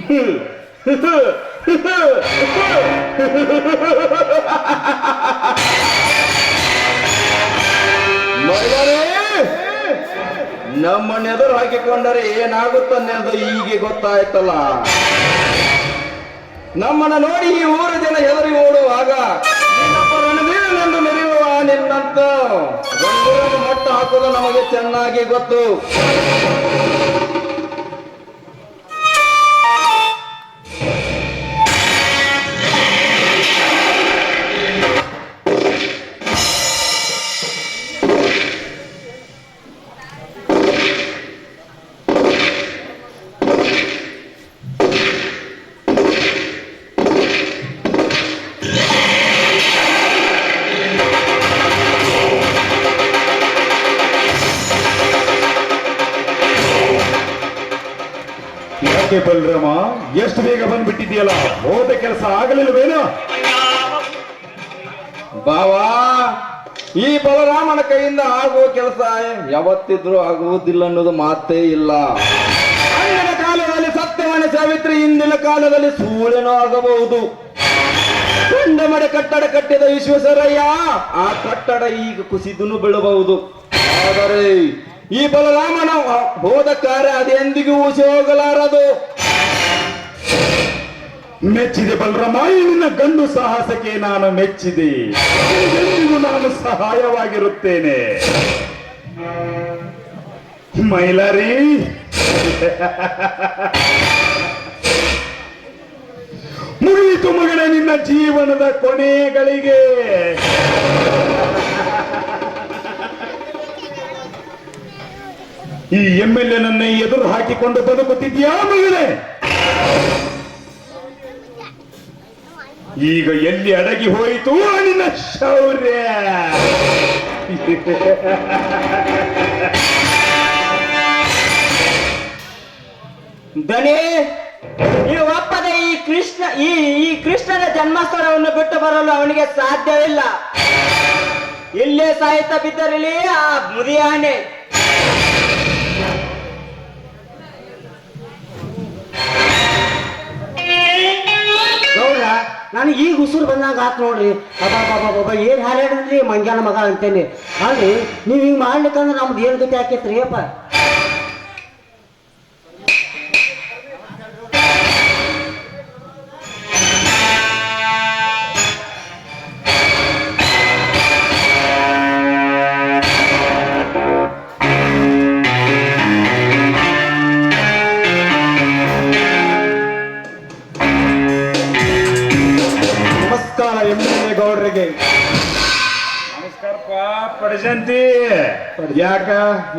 ಮಹಿಳೆಯರೇ, ನಮ್ಮನ್ನ ಎದುರು ಹಾಕಿಕೊಂಡರೆ ಏನಾಗುತ್ತನ್ನೆಂದು ಈಗ ಗೊತ್ತಾಯ್ತಲ್ಲ. ನಮ್ಮನ್ನ ನೋಡಿ ಈ ಊರು ಜನ ಹೆದರಿ ಓಡುವಾಗ ರಣವೀರನೆಂದು ಮೆರೆಯುವ ನಿನ್ನಂತ. ಮಟ್ಟ ಹಾಕುವುದು ನಮಗೆ ಚೆನ್ನಾಗಿ ಗೊತ್ತು. ಬಲರಾಮ ಎಷ್ಟು ಬೇಗ ಬಂದ್ಬಿಟ್ಟಿದ್ಯಲ್ಲ ಹೋದ ಕೆಲಸ ಆಗಲಿಲ್ವೇನು ಬಾವಾ, ಈ ಬಲರಾಮನ ಕೈಯಿಂದ ಆಗುವ ಕೆಲಸ ಯಾವತ್ತಿದ್ರೂ ಆಗುವುದಿಲ್ಲ ಅನ್ನೋದು ಮಾತೇ ಇಲ್ಲ. ಅಂದಿನ ಕಾಲದಲ್ಲಿ ಸತ್ಯವಾನ ಸಾವಿತ್ರಿ ಇಂದಿನ ಕಾಲದಲ್ಲಿ ಸೂರ್ಯನೂ ಆಗಬಹುದು. ಮಡೆ ಕಟ್ಟಡ ಕಟ್ಟಿದ ವಿಶ್ವೇಶ್ವರಯ್ಯ, ಆ ಕಟ್ಟಡ ಈಗ ಕುಸಿದುನು ಬೀಳಬಹುದು. ಆದರೆ ಈ ಬಲರಾಮನ ಹೋದ ಕಾರ್ಯ ಅದೆಂದಿಗೂ ಊಸಿ ಹೋಗಲಾರದು. ಮೆಚ್ಚಿದೆ ಬಲರಾಮ ನಿನ್ನ ಗಂಡು ಸಾಹಸಕ್ಕೆ ನಾನು ಮೆಚ್ಚಿದೆ. ಎಂದಿಗೂ ನಾನು ಸಹಾಯವಾಗಿರುತ್ತೇನೆ. ಮೈಲಾರಿ. ಮುಗಿಯಿತು ಮಗನೇ ನಿನ್ನ ಜೀವನದ ಕೊನೆಗಳಿಗೆ. ಈ ಎಂ ಎಲ್ ನನ್ನ ಎದುರು ಹಾಕಿಕೊಂಡು ಬದುಕುತ್ತಿದ್ಯಾ ಮಹಿಳೆ? ಈಗ ಎಲ್ಲಿ ಅಡಗಿ ಹೋಯಿತು ನಿನ್ನ ಶೌರ್ಯ? ದನೇ ನೀವು ಒಪ್ಪದ ಈ ಕೃಷ್ಣ, ಈ ಈ ಕೃಷ್ಣನ ಜನ್ಮಸ್ಥಳವನ್ನು ಬಿಟ್ಟು ಬರಲು ಅವನಿಗೆ ಸಾಧ್ಯವಿಲ್ಲ. ಇಲ್ಲೇ ಸಾಹಿತ್ಯ ಬಿದ್ದರಲ್ಲಿ ಆ ಮುದಿಯಾನೆ. ಗೌಡ್ರ ನನಗೆ ಈಗ ಉಸಿರು ಬಂದಂಗ ಆತ್ ನೋಡ್ರಿ. ಅಬ್ಬಾ ಬಾಬಾ ಬಾಬಾ ಏನ್ ಹಾರಾಡ್ರಿ ಮಂಜಾನ ಮಗ ಅಂತೇನೆ ಅಲ್ರಿ, ನೀವು ಹಿಂಗೆ ಮಾಡ್ಲಿಕ್ಕಂದ್ರೆ ನಮ್ದು ಏನು ಗತಿ ಹಾಕೈತ್ರಿ ಅಪ್ಪ?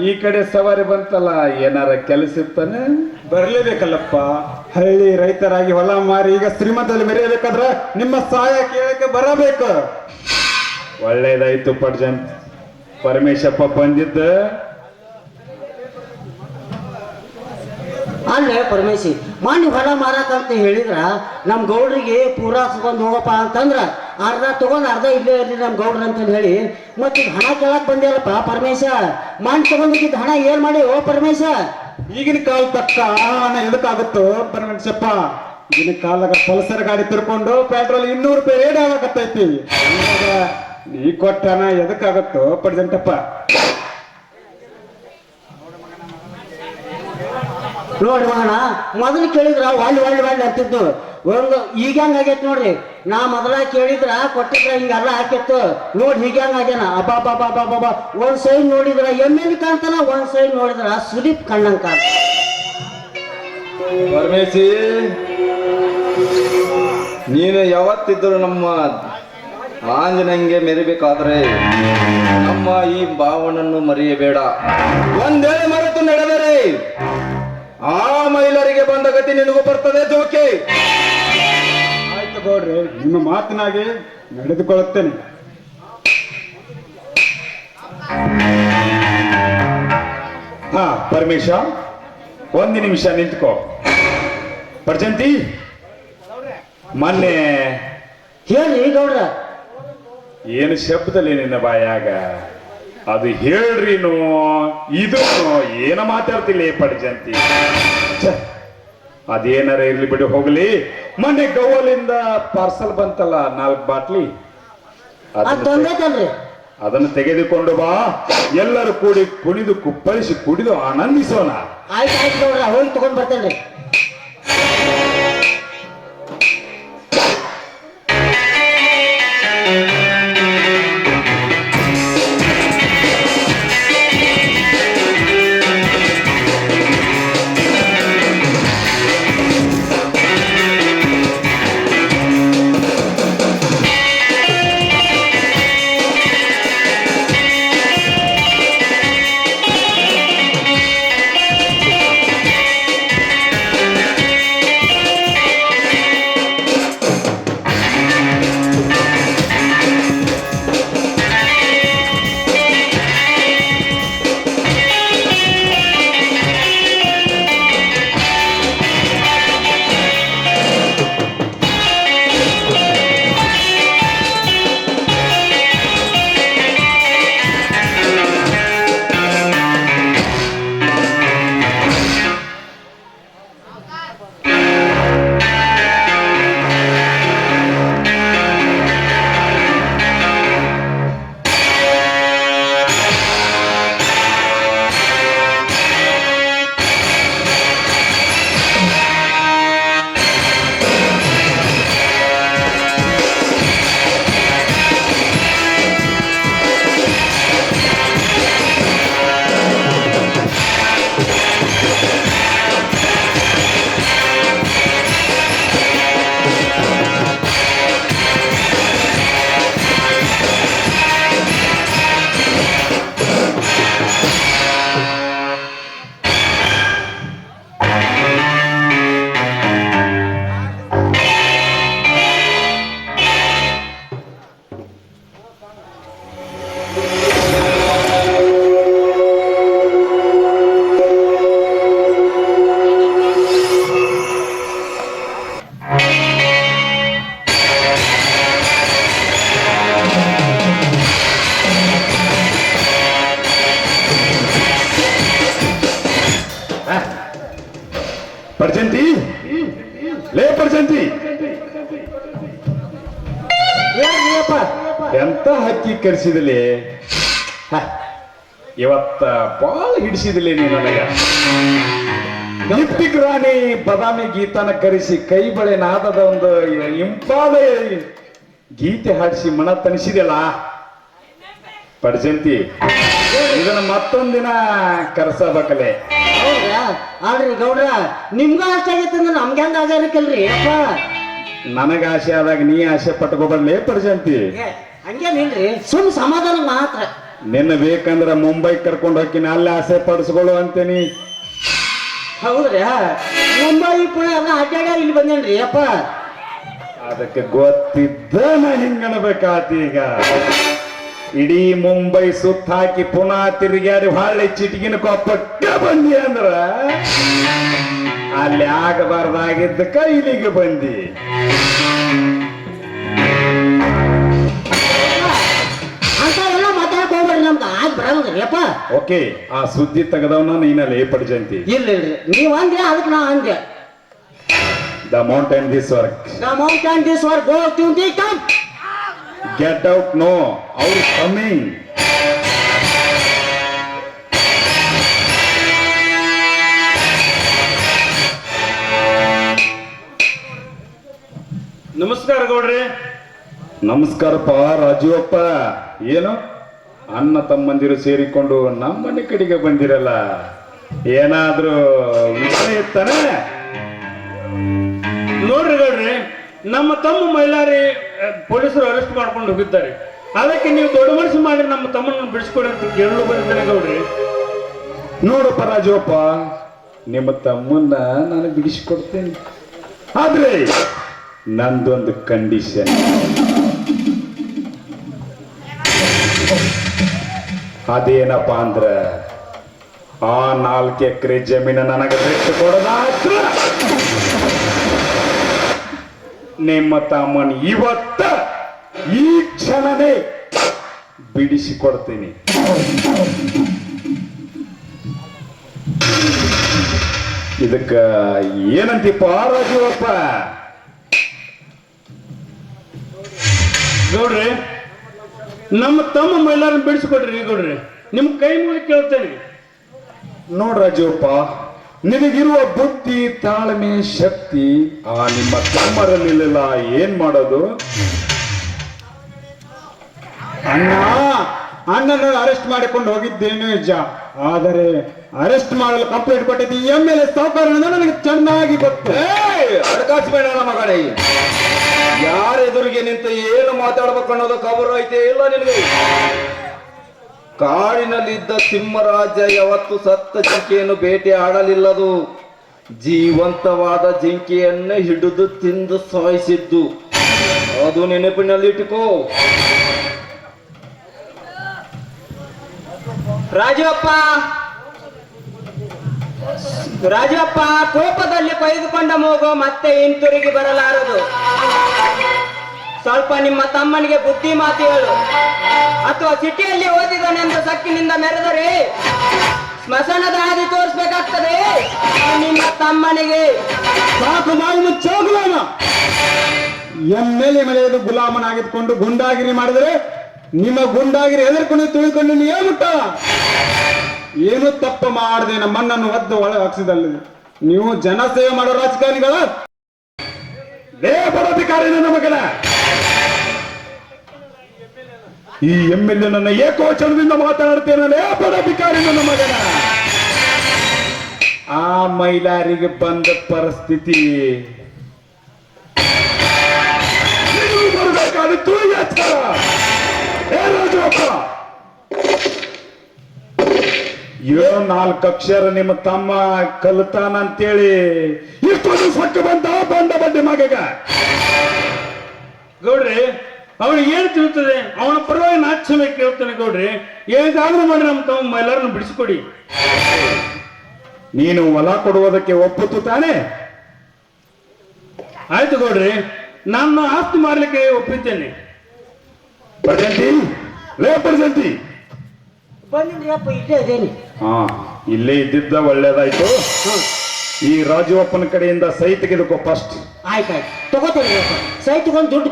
ಈ ಕಡೆ ಸವಾರಿ ಬಂತಲ್ಲ ಏನಾರ ಕೆಲಸ ಇರ್ತಾನೆ ಬರ್ಲೇಬೇಕಲ್ಲಪ್ಪ. ಹಳ್ಳಿ ರೈತರಾಗಿ ಹೊಲ ಮಾರಿ ಈಗ ಶ್ರೀಮಂತದಲ್ಲಿ ಮೆರೆಯಬೇಕಾದ್ರೆ ನಿಮ್ಮ ಸಹಾಯ ಕೇಳಕ್ಕೆ ಬರಬೇಕು. ಒಳ್ಳೇದಾಯ್ತು ಪಡ್ಜನ್. ಪರಮೇಶಪ್ಪ ಬಂದಿದ್ದ ಅಲ್ಲೇ ಪರಮೇಶಿ ಮಣ್ಣು ಹೊಲ ಮಾರಾಕಂತ ಹೇಳಿದ್ರ ನಮ್ಮ ಗೌಡ್ರಿಗೆ ಪೂರ ತಗೊಂಡ್ ಹೋಗಪ್ಪ ಅಂತಂದ್ರ, ಅರ್ಧ ತಗೊಂಡು ಅರ್ಧ ಇಲ್ಲೇ ಇರಲಿ ನಮ್ಮ ಗೌಡ್ರ ಅಂತ ಹೇಳಿ, ಮತ್ತೆ ಹಣ ಕೇಳಕ್ ಬಂದಿಯಲ್ಲಪ್ಪ ಪರಮೇಶ? ಮಣ್ಣು ತಗೊಂಡಿದ್ದ ಹಣ ಏನ್ ಮಾಡಿ ಓ ಪರಮೇಶ? ಈಗಿನ ಕಾಲ ತಕ್ಕ ಹಣ ಎದಕ್ಕಾಗುತ್ತೋ ಪರಮೇಶಪ್ಪ, ಈಗಿನ ಕಾಲದಾಗ ಪಲ್ಸರ್ ಗಾಡಿ ತಿರ್ಕೊಂಡು ಪೆಟ್ರೋಲ್ ಇನ್ನೂರು ರೂಪಾಯಿ ರೇಟ್ ಆಗಕತ್ತೈತಿ ಈ ಕೊಟ್ಟ ಹಣ ಎದಕ್ಕಾಗುತ್ತೋ ಪರ್ಜೆಂಟಪ್ಪ ನೋಡ್ರಿ ಮಗಣ ಮೊದಲು ಕೇಳಿದ್ರ ಒಳ್ಳೆ ಒಳ್ಳೆ ಒಳ್ಳೆ ಅಂತಿದ್ದು. ಒಂದು, ಈಗ ಹೆಂಗ್ ಆಗೈತೆ ನೋಡ್ರಿ? ನಾ ಮೊದಲ ಕೇಳಿದ್ರ, ಕೊಟ್ಟಿದ್ರ ಹಿಂಗೆಲ್ಲ ಹಾಕಿತ್ತು. ನೋಡಿ ಈಗ ಹೆಂಗ್ ಆಗ್ಯಾನ? ಅಬ್ಬಾ ಬಾಬಾ ಬಾಬಾ ಒಂದ್ ಸೈಡ್ ನೋಡಿದ್ರ, ಎಮ್ಮೆಲ್ ಕಾಣ್ತಾನ, ಒಂದ್ ಸೈಡ್ ನೋಡಿದ್ರ, ಸುದೀಪ್ ಕಣ್ಣಂಗ್ ಕಾಣ್ತ ಪರಮೇಶಿ, ನೀನು ಯಾವತ್ತಿದ್ರು ನಮ್ಮ ಆಂಜನಂಗೆ ಮೆರಿಬೇಕಾದ್ರೆ ನಮ್ಮ ಈ ಭಾವನನ್ನು ಮರೆಯಬೇಡ. ಒಂದೇ ಮರೆತು ನಡೆದರೆ ಆ ಮಹಿಳೆಯರಿಗೆ ಬಂದ ಗತಿ ನಿನಗೂ ಬರ್ತದೆ ಜೋಕೆ. ಆಯ್ತು ಗೌಡ್ರೆ ನಿಮ್ಮ ಮಾತಿನಾಗೆ ನಡೆದುಕೊಳ್ಳುತ್ತೇನೆ. ಹಾ ಪರಮೇಶ ಒಂದು ನಿಮಿಷ ನಿಂತ್ಕೋ. ಪರ್ಜಂತಿ ಮೊನ್ನೆ ಹೇಳಿ ಗೌಡ್ರ. ಏನು ಶಬ್ದಲ್ಲಿ ನಿನ್ನ ಬಾಯಾಗ? ಅದು ಹೇಳ್ರಿನೋ ಇದು ಏನ ಮಾತಾಡ್ತಿಲ್ಲ ಪಡ್ಜಂತಿ? ಅದೇನಾರ ಇರ್ಲಿ ಬಿಡಿ ಹೋಗ್ಲಿ. ಮೊನ್ನೆ ಗೌವಲಿಂದ ಪಾರ್ಸಲ್ ಬಂತಲ್ಲ ನಾಲ್ಕು ಬಾಟ್ಲಿ. ಅದ್ ಅದನ್ನ ಅದನ್ನು ತೆಗೆದುಕೊಂಡು ಬಾ. ಎಲ್ಲರೂ ಕೂಡಿ ಕುಣಿದು ಕುಪ್ಪಳಿಸಿ ಕುಡಿದು ಆನಂದಿಸೋಣ. ಆಯ್ತು ಆಯ್ತು ಹೋಗಿ ತಗೊಂಡ್ ಬರ್ತೇನ್ರಿ. ಹಕ್ಕಿ ಕರ್ಸಿದಲಿ ಇವತ್ತ ಬಾಳ ಹಿಡಿಸಿದಲಿ ನೀ ನನಗೆ. ನಿಪ್ಪಿಗ್ ರಾಣಿ ಬದಾಮಿ ಗೀತನ ಕರೆಸಿ ಕೈ ಬಳೆ ನಾದದ ಒಂದು ಇಂಪಾದ ಗೀತೆ ಹಾಡಿಸಿ ಮನ ತನಿಸಿದೆಲ್ಲ ಪರ್ಜಂತಿ ಇದನ್ನ ಮತ್ತೊಂದಿನ ಕರೆಸಬೇಕಲೆ. ಆಡ್ರಿ ಗೌಡ್ರ ನಿಮ್ಗೂ ಆಸೆ ಆಗೈತಂದ್ರೆ ನಮ್ಗೆ ಹೆಂಗ ಆಗಲ್ರಿ ಅಪ್ಪ ನನಗ ಆಸೆ ಆದಾಗ ನೀ ಆಸೆ ಪಟ್ಕೋಬರ್ಲೇ ಪರ್ಜಂತಿ ಏ, ಹಂಗೇನಿಲ್ರಿ ಸುಮ್ ಸಮಾಧಾನ ಮಾತ್ರ. ನಿನ್ನ ಬೇಕಂದ್ರ ಮುಂಬೈ ಕರ್ಕೊಂಡು ಹೋಗಿನ ಅಲ್ಲೇ ಆಸೆ ಪಡಿಸ್ಕೊಳ್ಳು ಅಂತೀನಿ. ಹೌದ್ರಿ ಮುಂಬೈ ಪುಣೆ ಎಲ್ಲ ಅಡ್ಡಾಡ ಇಲ್ಲಿ ಬಂದೇನ್ರಿ ಅಪ್ಪ? ಅದಕ್ಕೆ ಗೊತ್ತಿದ್ದ ನಾ ಈಗ. ಇಡೀ ಮುಂಬೈ ಸುತ್ತ ಹಾಕಿ ಪುನಃ ತಿರುಗಾಡಿ ಹೊಳ್ಳಿ ಚಿಟಿಗಿನ ಕೊಪ್ಪಕ್ಕ ಬಂದಿ ಅಂದ್ರ ಅಲ್ಲಿ ಆಗಬಾರ್ದಾಗಿದ್ದಕ್ಕ ಇಲ್ಲಿಗೆ ಬಂದಿ. ನಮ್ಗೆ ಆಗ್ ಓಕೆ ಆ ಸುದ್ದಿ ತೆಗೆದವನ ನೀನಲ್ಲಿ ಪಡ್ಜಂತಿ ಇಲ್ಲ ಇಲ್ರಿ ನೀವ್ ಅಂದ್ರಿ ಅದಕ್ಕೆ ನಾ ಅಂದೆ the mountain this work the mountain this work go to the come get out no our coming ನಮಸ್ಕಾರ ಗೌಡ್ರಿ. ನಮಸ್ಕಾರಪ್ಪ ರಾಜೀವಪ್ಪ ಏನು? ಅಣ್ಣ ತಮ್ಮಂದಿರು ಸೇರಿಕೊಂಡು ನಮ್ಮನೆ ಕಡೆಗೆ ಬಂದಿರಲ್ಲ. ಏನಾದ್ರೂ ವಿಷಯ ಇತ್ತಾನೆ? ನೋಡ್ರಿ ಗೌಡ್ರಿ ನಮ್ಮ ತಮ್ಮ ಮೈಲಾರಿ ಪೊಲೀಸರು ಅರೆಸ್ಟ್ ಮಾಡ್ಕೊಂಡು ಹೋಗಿದ್ದಾರೆ. ಅದಕ್ಕೆ ನೀವು ದೊಡ್ಡ ಮನಸ್ಸು ಮಾಡಿ ನಮ್ಮ ತಮ್ಮನ್ನು ಬಿಡಿಸ್ಕೊಡಿ ಅಂತ ಕೇಳಲು ಬಂದಿದ್ದೇನೆ ಗೌಡ್ರಿ. ನೋಡಪ್ಪ ರಾಜುವಪ್ಪ ನಿಮ್ಮ ತಮ್ಮನ್ನ ನಾನು ಬಿಡಿಸಿಕೊಡ್ತೇನೆ. ಆದ್ರೆ? ನಂದೊಂದು ಕಂಡೀಷನ್. ಅದೇನಪ್ಪ ಅಂದ್ರ ಆ ನಾಲ್ಕು ಎಕರೆ ಜಮೀನು ನನಗೆ ಬಿಟ್ಟು ಕೊಡದ? ನಿಮ್ಮ ತಮ್ಮನ್ ಇವತ್ತ ಈ ಕ್ಷಣನೇ ಬಿಡಿಸಿಕೊಡ್ತೀನಿ ಇದಕ್ಕ ಏನಂತೀಪ ರಾಜೀವಪ್ಪ ಗೌಡ್ರಿ ನಮ್ಮ ತಮ್ಮ ಮೈಲಾರನ್ನ ಬಿಡಿಸ್ಕೊಡ್ರಿ ಗೌಡ್ರಿ ನಿಮ್ ಕೈ ಮುಗಿ ಕೇಳ್ತೇನೆ. ನೋಡ್ ರಾಜೀವಪ್ಪ ನಿನಗಿರುವ ಬುದ್ಧಿ, ತಾಳ್ಮೆ, ಶಕ್ತಿ, ಆ ನಿಮ್ಮ ತಮ್ಮರಲ್ಲಿಲ್ಲ ಏನ್ ಮಾಡೋದು? ಅಣ್ಣ! ಅಣ್ಣನ ಅರೆಸ್ಟ್ ಮಾಡಿಕೊಂಡು ಹೋಗಿದ್ದೇನು ನಿಜ ಆದರೆ ಅರೆಸ್ಟ್ ಮಾಡಲು ಕಂಪ್ಲೇಂಟ್ ಕೊಟ್ಟಿದ್ದು ಎಂ ಎಲ್ ಎ ಸಾವುಕಾರನಿಂದ ನನಗೆ ಚೆನ್ನಾಗಿ ಗೊತ್ತು. ಬೇಡ ಮಗಡೆ ಯಾರ ಎದುರಿಗೆ ನಿಂತು ಏನು ಮಾತಾಡ್ಬೇಕು ಅನ್ನೋದು ಖಬರು ಐತೆ ಇಲ್ಲ ನಿನಗೆ? ಕಾಡಿನಲ್ಲಿದ್ದ ಸಿಂಹರಾಜ ಯಾವತ್ತು ಸತ್ತ ಜಿಂಕೆಯನ್ನು ಬೇಟೆ ಆಡಲಿಲ್ಲದು. ಜೀವಂತವಾದ ಜಿಂಕೆಯನ್ನೇ ಹಿಡಿದು ತಿಂದು ಸಾಯಿಸಿದ್ದು. ಅದು ನೆನಪಿನಲ್ಲಿಟ್ಟುಕೋ. ರಾಜಪ್ಪ ರಾಜಪ್ಪ ಕೋಪದಲ್ಲಿ ಕೊಯ್ದುಕೊಂಡ ಮೂಗು ಮತ್ತೆ ಹಿಂತಿರುಗಿ ಬರಲಾರದು. ಸ್ವಲ್ಪ ನಿಮ್ಮ ತಮ್ಮನಿಗೆ ಬುದ್ಧಿ ಮಾತು ಹೇಳು. ಅಥವಾ ಸಿಟಿಯಲ್ಲಿ ಓದಿದನೆಂದು ಸಕ್ಕಿನಿಂದ ಮೆರೆದರೆ ಸ್ಮಶಾನದ ಹಾದಿ ತೋರಿಸ್ಬೇಕಾಗ್ತದೆ. ನಿಮ್ಮ ತಮ್ಮನಿಗೆ ಸಾಕು ಮಾವಿನ ಚೋಗುಲಾಮ ಎಂ ಎಲ್ ಎ ಮೇಲೆ ಗುಲಾಮನಾಗಿದ್ಕೊಂಡು ಗುಂಡಾಗಿರಿ ಮಾಡಿದರೆ ನಿಮ್ಮ ಗುಂಡಾಗಿರಿ ಹೆದರ್ಕೊಂಡು ತುಳಿಕೊಂಡು ನೀ ಏನು ತಪ್ಪು ಮಾಡದೆ ನಮ್ಮನ್ನನ್ನು ಒದ್ದು ಒಳ ಹಾಕ್ಸಿದಲ್ಲಿ. ನೀವು ಜನಸೇವೆ ಮಾಡೋ ರಾಜಕಾರಣಿಗಳ ಲೇ ಪದಾಧಿಕಾರಿ ನನ್ನ ಈ ಎಂ ಎಲ್ ನನ್ನ ಏಕವಚನದಿಂದ ಮಾತನಾಡ್ತೇನೆ ಲೇ ಅಧಿಕಾರಿ ನನ್ನ ಮಗನ. ಆ ಮೈಲಾರಿಗೆ ಬಂದ ಪರಿಸ್ಥಿತಿ. ನಿನಗೂ ಬರಬೇಕಾದಿತ್ತು ಏನೋ ನಾಲ್ಕು ಅಕ್ಷರ ನಿಮ್ಮ ತಮ್ಮ ಕಲಿತಾನಂತೇಳಿ. ಇಷ್ಟೊಂದು ಸೊಕ್ಕ ಬಂತ ಬಂದ ಬಡ್ಡಿ ಮಗಗ ಗೌಡ್ರಿ, ಅವನಿಗೆ ಏನ್ ತಿಳ್ತದೆ? ಅವನ ಪರವಾಗಿ ಕ್ಷಮೆ ಕೇಳ್ತಾನೆ ಗೌಡ್ರಿ. ಏನಾದ್ರೂ ಮಾಡಿ ನಮ್ಮ ತಮ್ಮ ಮೈಲಾರನ್ನ ಬಿಡಿಸ್ಕೊಡಿ. ನೀನು ಹೊಲ ಕೊಡುವುದಕ್ಕೆ ಒಪ್ಪುತ್ತು ತಾನೆ? ಆಯ್ತು ಗೌಡ್ರಿ ನಾನು ಆಸ್ತಿ ಮಾಡ್ಲಿಕ್ಕೆ ಒಪ್ಪಿದ್ದೇನೆ. ಪ್ರಜಂತಿ ಲೇ ಪ್ರಜಂತಿ ಬಂದಿನ್ರಿ ಅಪ್ಪ ಇಲ್ಲೇ ಇದೇನಿ ಹಾ ಇಲ್ಲೇ ಇದ್ದಿದ್ದ ಒಳ್ಳೇದಾಯ್ತು. ಈ ರಾಜುವಪ್ಪನ ಕಡೆಯಿಂದ ಸೈ ತೆಗೆದುಕೋ ಫಸ್ಟ್ ಆಯ್ತಾಯ್ತು ತಗೋತೇನೆ ಅಪ್ಪ ಸೈ ತಗೊಂಡು ದುಡ್ಡು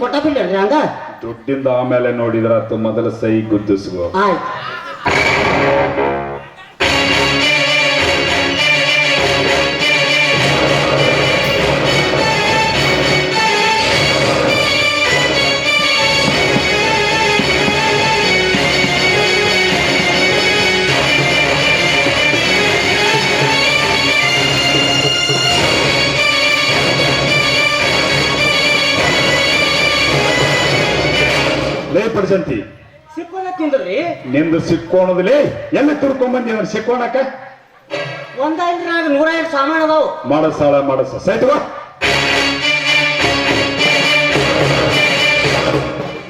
ಹಂಗ? ದುಡ್ಡಿಂದ ಆಮೇಲೆ ನೋಡಿದ್ರ ಮೊದಲ ಸೈ ಗುದ್ದಿಸ್ಕೋ ಆಯ್ತು. ಲೇ ಪ್ರಜಂತಿ ಸಿಕ್ಕೋನ ತಿಂದ್ರಿ ನಿಂದು ಸಿಕ್ಕೋಣದಲ್ಲಿ ಎಲ್ಲ ತಿಳ್ಕೊಂಬಂದಿ ಅವ್ನು ಸಿಕ್ಕೋಣಕ ಒಂದ ಇಲ್ರಿ ನೂರ ಐದು ಸಾಮಾನು ಅದಾವು. ಮಾಡಸಾಳ ಮಾಡಸ ಸೈ ತಗೋ.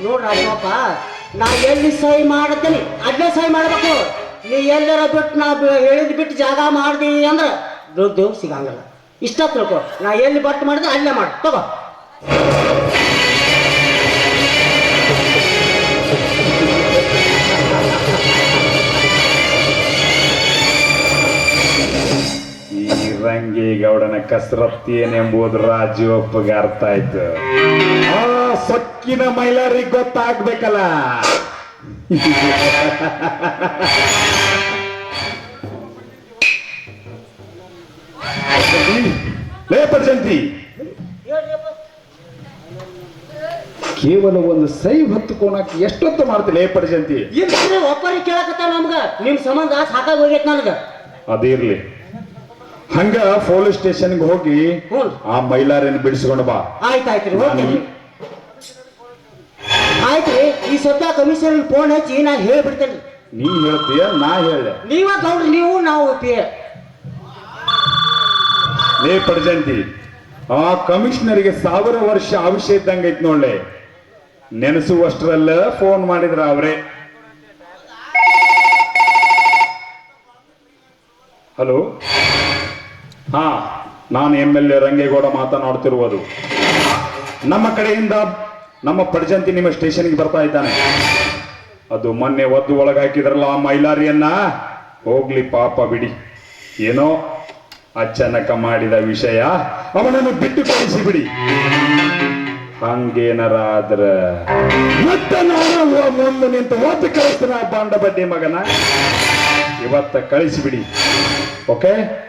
ನೋಡ್ರಿ ನಾ ಎಲ್ಲಿ ಸಹಿ ಮಾಡತ್ತೇನೆ ಅಲ್ಲೇ ಸಹಿ ಮಾಡ್ಬೇಕು. ನೀ ಎಲ್ಲರ ಬಿಟ್ಟು ನಾ ಹೇಳಿದ್ ಬಿಟ್ಟು ಜಾಗ ಮಾಡ್ದಿ ಅಂದ್ರೆ ದುಡ್ಡು ಸಿಗಂಗಿಲ್ಲ. ಇಷ್ಟ ತಿಳ್ಕೊ ನಾ ಎಲ್ಲಿ ಬಟ್ ಮಾಡಿದ್ರೆ ಅಲ್ಲೇ ಮಾಡು. ತಗೋ. ಕಸರತ್ತಿ ಏನೆಂಬುದು ರಾಜುವಪ್ಪಗೆ ಅರ್ಥ ಆಯ್ತು. ಆ ಸೊಕ್ಕಿನ ಮೈಲಾರಿಗೆ ಗೊತ್ತಾಗ್ಬೇಕಲ್ಲ. ಪ್ರಜಂತಿ ಕೇವಲ ಒಂದು ಸೈ ಹತ್ಕೊಳಕ್ ಎಷ್ಟೊತ್ತು ಮಾಡ್ತೀನಿ ಲೇಪಡ ಜಂತಿ ಇಲ್ರಿ ಒಬ್ಬರಿಗೆ ಕೇಳಕತ್ತ ನಮ್ಗ. ನಿಮ್ ಸಂಬಂಧ ಸಾಕಾಗಿ ಹೋಗೈತೆ ನನ್ಗ. ಅದಿರ್ಲಿ. ಹಂಗ ಪೊಲೀಸ್ ಸ್ಟೇಷನ್ಗೆ ಹೋಗಿ ಆ ಮೈಲಾರನ್ನ ಬಿಡಿಸ್ಕೊಂಡು ಬಾ. ಆಯ್ತಾಯ್ತ್ರಿ ಆಯ್ತು ರೀ ಈ ಸದ್ಯ ಕಮಿಷನರ್ ಫೋನ್ ಹಚ್ಚಿ ನಾ ಹೇಳ್ಬಿಡ್ತೇನೆ ನೀ ಹೇಳ್ತೀಯ ನಾ ಹೇಳ ನೀವ ಗೌಡ್ರಿ ನೀವು ನಾವು ಹೋಗ್ತೀಯ ಲೇ ಪಡ್ಜಂತಿ ಆ ಕಮಿಷನರಿಗೆ ಸಾವಿರ ವರ್ಷ ಆಯುಷ್ಯ ಇದ್ದಂಗೈತ್ ನೋಡ್ಲೆ. ನೆನೆಸುವಷ್ಟರಲ್ಲ ಫೋನ್ ಮಾಡಿದ್ರ ಅವ್ರೆ. ಹಲೋ? ಹಾ ನಾನು ಎಂ ಎಲ್ ಎ ರಂಗೇಗೌಡ ಮಾತನಾಡುತ್ತಿರುವುದು ನಮ್ಮ ಕಡೆಯಿಂದ ನಮ್ಮ ಪಡ್ಜಂತಿ ನಿಮ್ಮ ಸ್ಟೇಷನ್ಗೆ ಬರ್ತಾ ಇದ್ದಾನೆ. ಅದು ಮೊನ್ನೆ ಒದ್ದು ಒಳಗೆ ಹಾಕಿದ್ರಲ್ಲ ಆ ಮೈಲಾರಿಯನ್ನ? ಹೋಗ್ಲಿ ಪಾಪ ಬಿಡಿ. ಏನೋ ಅಚಾನಕ ಮಾಡಿದ ವಿಷಯ. ಅವನನ್ನು ಬಿಟ್ಟು ಕಳಿಸಿ ಬಿಡಿ. ಹಂಗೇನರಾದ್ರ? ಮತ್ತೆ ನಾನು ಒ- ಮುಂದೆ ನಿಂತು ಓದಿ ಕಳಿಸ್ತಾನ ಬಾಂಡ ಬಡ್ಡಿ ಮಗನ? ಇವತ್ತ ಕಳಿಸಿಬಿಡಿ ಓಕೆ?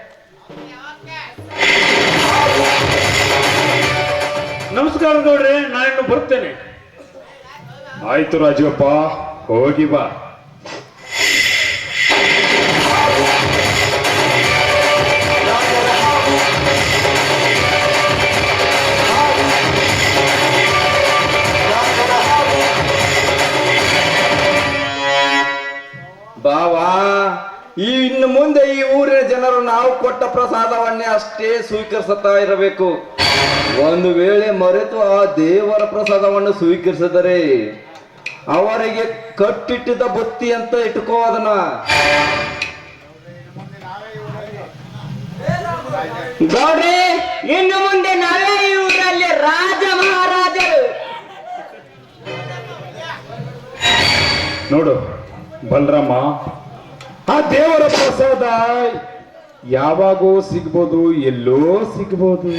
ನಮಸ್ಕಾರ ನೋಡ್ರಿ ನಾನು ಬರ್ತೇನೆ. ಆಯ್ತು ರಾಜಪ್ಪ ಹೋಗಿ ಬಾ. ಬಾವಾ. ಈ ಇನ್ನು ಮುಂದೆ ಈ ಊರಿನ ಜನರು ನಾವು ಕೊಟ್ಟ ಪ್ರಸಾದವನ್ನೇ ಅಷ್ಟೇ ಸ್ವೀಕರಿಸುತ್ತಾ ಇರಬೇಕು. ಒಂದು ವೇಳೆ ಮರೆತು ಆ ದೇವರ ಪ್ರಸಾದವನ್ನು ಸ್ವೀಕರಿಸಿದರೆ ಅವರಿಗೆ ಕಟ್ಟಿಟ್ಟಿದ್ದ ಬುತ್ತಿ ಅಂತ ಇಟ್ಕೋ ಅದನ್ನ. ಗೌಡ್ರಿ, ಇನ್ನು ಮುಂದೆ ನಾವೇ ಈ ಊರಲ್ಲಿ ರಾಜ ಮಹಾರಾಜರು. ನೋಡು, ಬಲರಾಮ ಆ ದೇವರ ಪ್ರಸಾದ ಯಾವಾಗೋ ಸಿಗ್ಬೋದು, ಎಲ್ಲೋ ಸಿಗ್ಬೋದು.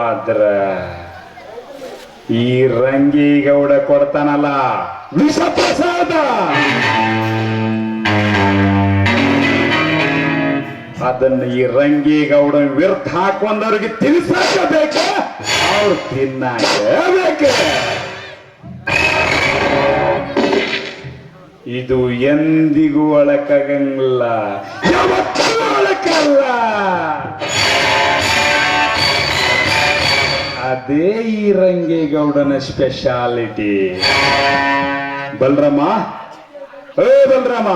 ಆದ್ರ ಈ ರಂಗಿ ಗೌಡ ಕೊಡ್ತಾನಲ್ಲ. ವಿಷ ಪ್ರಸಾದ ಅದನ್ನು ಈ ರಂಗಿ ಗೌಡ ವಿರುದ್ಧ ಹಾಕೊಂಡವ್ರಿಗೆ ತಿನ್ಸಾಕಬೇಕ? ಅವ್ರು ತಿನ್ನಾಕ ಇದು ಎಂದಿಗೂ ಅಳಕಾಗಂಗಿಲ್ಲ. ಯಾವತ್ತೂ ಅಳಕಲ್ಲ. ಅದೇ ಈ ರಂಗೇಗೌಡನ ಸ್ಪೆಷಾಲಿಟಿ ಬಲರಾಮ. ಏ ಬಲರಾಮ.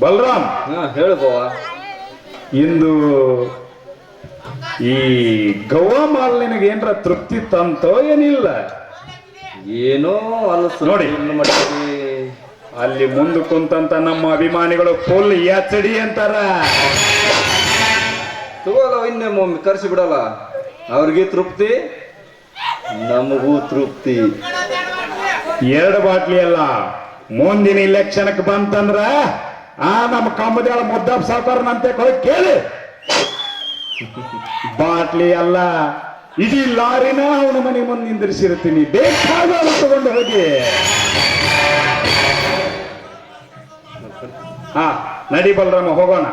ಬಲರಾಮ್. ಹಾ ಹೇಳು ಬಾವಾ. ಇಂದು ಈ ಗವಾ ಮಾಲ್ ನಿನಗೆ ಏನರ ತೃಪ್ತಿ ತಂತೋ ಏನಿಲ್ಲ. ಏನೋ ಅಲಸ ನೋಡಿ. ಅಲ್ಲಿ ಮುಂದೆ ಕುಂತಂತ ನಮ್ಮ ಅಭಿಮಾನಿಗಳು ಫುಲ್ ಎಚಡಿ ಅಂತಾರ. ತಗೋಲ್ಲ ಇನ್ನೇ ಒಮ್ಮೆ ಕರ್ಸಿ ಬಿಡಲ್ಲ. ಅವ್ರಿಗೆ ತೃಪ್ತಿ ನಮಗೂ ತೃಪ್ತಿ. ಎರಡು ಬಾಟ್ಲಿ ಅಲ್ಲ ಮುಂದಿನ ಇಲೆಕ್ಷನ್ಗೆ ಬಂತಂದ್ರ ಆ ನಮ್ಮ ಕಂಬದೇಳ ಮುದ್ದಪ್ಪ ಸಾವುಕಾರನಂತೆ ನಂತೆ ಕೇಳಿ. ಬಾಟ್ಲಿ ಅಲ್ಲ, ಇಡೀ ಲಾರಿನ ಅವನ ಮನೆ ಮುಂದೆ ನಿಂದಿರಿಸಿರ್ತೀನಿ. ಬೇಕಾದ ತಗೊಂಡು ಹೋಗಿ. ಹಾ, ನಡಿ ಬಲರಾಮ, ಹೋಗೋಣ.